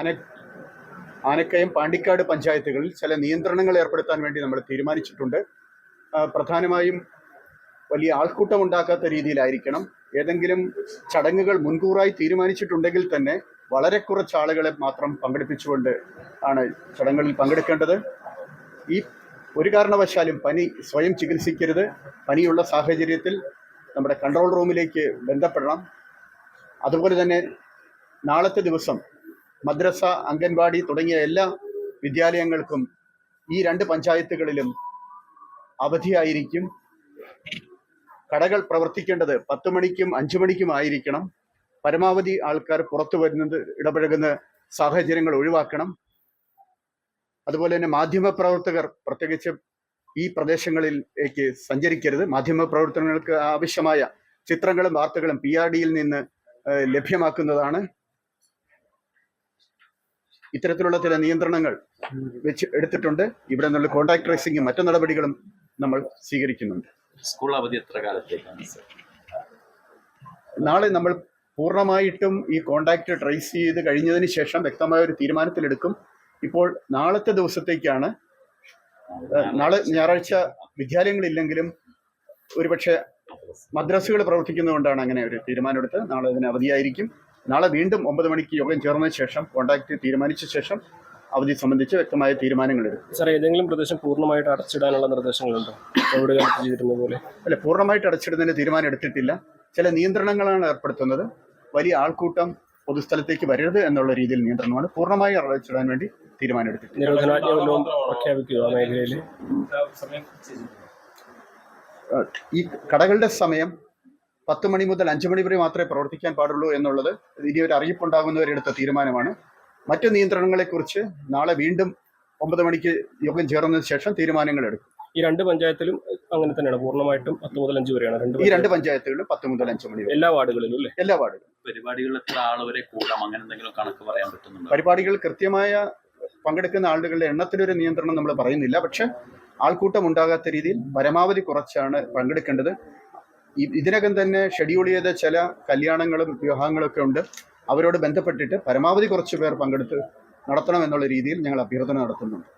ആന ആനക്കയം പാണ്ടിക്കാട് പഞ്ചായത്തുകളിൽ ചില നിയന്ത്രണങ്ങൾ ഏർപ്പെടുത്താൻ വേണ്ടി നമ്മൾ തീരുമാനിച്ചിട്ടുണ്ട്. പ്രധാനമായും വലിയ ആൾക്കൂട്ടം ഉണ്ടാക്കാത്ത രീതിയിലായിരിക്കണം. ഏതെങ്കിലും ചടങ്ങുകൾ മുൻകൂറായി തീരുമാനിച്ചിട്ടുണ്ടെങ്കിൽ തന്നെ വളരെ കുറച്ച് ആളുകളെ മാത്രം പങ്കെടുപ്പിച്ചുകൊണ്ട് ആണ് ചടങ്ങുകളിൽ പങ്കെടുക്കേണ്ടത്. ഈ ഒരു കാരണവശാലും പനി സ്വയം ചികിത്സിക്കരുത്. പനിയുള്ള സാഹചര്യത്തിൽ നമ്മുടെ കൺട്രോൾ റൂമിലേക്ക് ബന്ധപ്പെടണം. അതുപോലെ തന്നെ നാളത്തെ ദിവസം മദ്രസ അംഗൻവാടി തുടങ്ങിയ എല്ലാ വിദ്യാലയങ്ങൾക്കും ഈ രണ്ട് പഞ്ചായത്തുകളിലും അവധിയായിരിക്കും. കടകൾ പ്രവർത്തിക്കേണ്ടത് പത്ത് മണിക്കും അഞ്ചു മണിക്കും ആയിരിക്കണം. പരമാവധി ആൾക്കാർ പുറത്തു വരുന്നത് ഇടപഴകുന്ന സാഹചര്യങ്ങൾ ഒഴിവാക്കണം. അതുപോലെ തന്നെ മാധ്യമപ്രവർത്തകർ പ്രത്യേകിച്ച് ഈ പ്രദേശങ്ങളിലേക്ക് സഞ്ചരിക്കരുത്. മാധ്യമപ്രവർത്തനങ്ങൾക്ക് ആവശ്യമായ ചിത്രങ്ങളും വാർത്തകളും പി ആർ ഡിയിൽ നിന്ന് ലഭ്യമാക്കുന്നതാണ്. ഇത്തരത്തിലുള്ള ചില നിയന്ത്രണങ്ങൾ വെച്ച് എടുത്തിട്ടുണ്ട്. ഇവിടെ നിന്നുള്ള കോൺടാക്ട് ട്രേസിംഗും മറ്റു നടപടികളും നമ്മൾ സ്വീകരിക്കുന്നുണ്ട്. സ്കൂൾ അവധി എത്ര കാലത്തേക്കാണ് നാളെ നമ്മൾ പൂർണമായിട്ടും ഈ കോണ്ടാക്ട് ട്രേസ് ചെയ്ത് കഴിഞ്ഞതിന് ശേഷം വ്യക്തമായ ഒരു തീരുമാനത്തിലെടുക്കും. ഇപ്പോൾ നാളത്തെ ദിവസത്തേക്കാണ്. നാളെ ഞായറാഴ്ച വിദ്യാലയങ്ങളില്ലെങ്കിലും ഒരുപക്ഷെ മദ്രസുകൾ പ്രവർത്തിക്കുന്നതുകൊണ്ടാണ് അങ്ങനെ ഒരു തീരുമാനമെടുത്ത് നാളെ അതിന് അവധിയായിരിക്കും. നാളെ വീണ്ടും ഒമ്പത് മണിക്ക് യോഗം ചേർന്ന ശേഷം കോണ്ടാക്ട് തീരുമാനിച്ച ശേഷം അവധി സംബന്ധിച്ച് വ്യക്തമായ തീരുമാനങ്ങൾ എടുക്കും. സാർ ഏതെങ്കിലും പ്രദേശം പൂർണമായിട്ട് അടച്ചിടാനുള്ള നിർദ്ദേശങ്ങളുണ്ടോ? കോവിഡ് കാലത്ത് ചെയ്തിരുന്ന പോലെ അല്ല പൂർണമായിട്ട് അടച്ചിടുന്നതിന് തീരുമാനം എടുത്തിട്ടില്ല. ചില നിയന്ത്രണങ്ങളാണ് ഏർപ്പെടുത്തുന്നത്. വലിയ ആൾക്കൂട്ടം പൊതുസ്ഥലത്തേക്ക് വരരുത് എന്നുള്ള രീതിയിൽ നിയന്ത്രണമാണ് പൂർണമായി അടച്ചിടാൻ വേണ്ടി തീരുമാനമെടുത്തിട്ടുണ്ട് നിരോധനാജ്ഞ വല്ലതും പ്രഖ്യാപിക്കുക ആ മേഖലയിൽ? ഏഹ് ഈ കടകളുടെ സമയം പത്ത് മണി മുതൽ അഞ്ച് മണി വരെ മാത്രമേ പ്രവർത്തിക്കാൻ പാടുള്ളൂ എന്നുള്ളത് ഇനി ഒരു അറിയിപ്പുണ്ടാകുന്നവരെ എടുത്ത തീരുമാനമാണ്. മറ്റു നിയന്ത്രണങ്ങളെക്കുറിച്ച് നാളെ വീണ്ടും ഒമ്പത് മണിക്ക് യോഗം ചേർന്നതിന് ശേഷം തീരുമാനങ്ങൾ എടുക്കും. ഈ രണ്ട് പഞ്ചായത്തിലും അങ്ങനെ തന്നെയാണ്. പൂർണമായിട്ടും പത്ത് മുതൽ അഞ്ച് വരെയാണ്. രണ്ട് ഈ രണ്ട് പഞ്ചായത്തുകളിലും പത്ത് മുതൽ അഞ്ച് മണി വരെ. എല്ലാ വാർഡുകളിലും അല്ലേ? എല്ലാ വാർഡുകളും പരിപാടികളിൽ എത്ര ആൾ വരെ കൂടാം? അങ്ങനെ എന്തെങ്കിലും കണക്ക് പറയാൻ പറ്റുന്നുണ്ടോ? പരിപാടികൾ കൃത്യമായ പങ്കെടുക്കുന്ന ആളുകളുടെ എണ്ണത്തിലൊരു നിയന്ത്രണം നമ്മൾ പറയുന്നില്ല. പക്ഷെ ആൾക്കൂട്ടം ഉണ്ടാകാത്ത രീതിയിൽ പരമാവധി കുറച്ചാണ് പങ്കെടുക്കേണ്ടത്. ഇതിനകം തന്നെ ഷെഡ്യൂൾ ചെയ്ത ചില കല്യാണങ്ങളും വിവാഹങ്ങളൊക്കെ ഉണ്ട്. അവരോട് ബന്ധപ്പെട്ടിട്ട് പരമാവധി കുറച്ച് പേർ പങ്കെടുത്ത് നടത്തണം എന്നുള്ള രീതിയിൽ ഞങ്ങൾ അഭ്യർത്ഥന നടത്തുന്നുണ്ട്.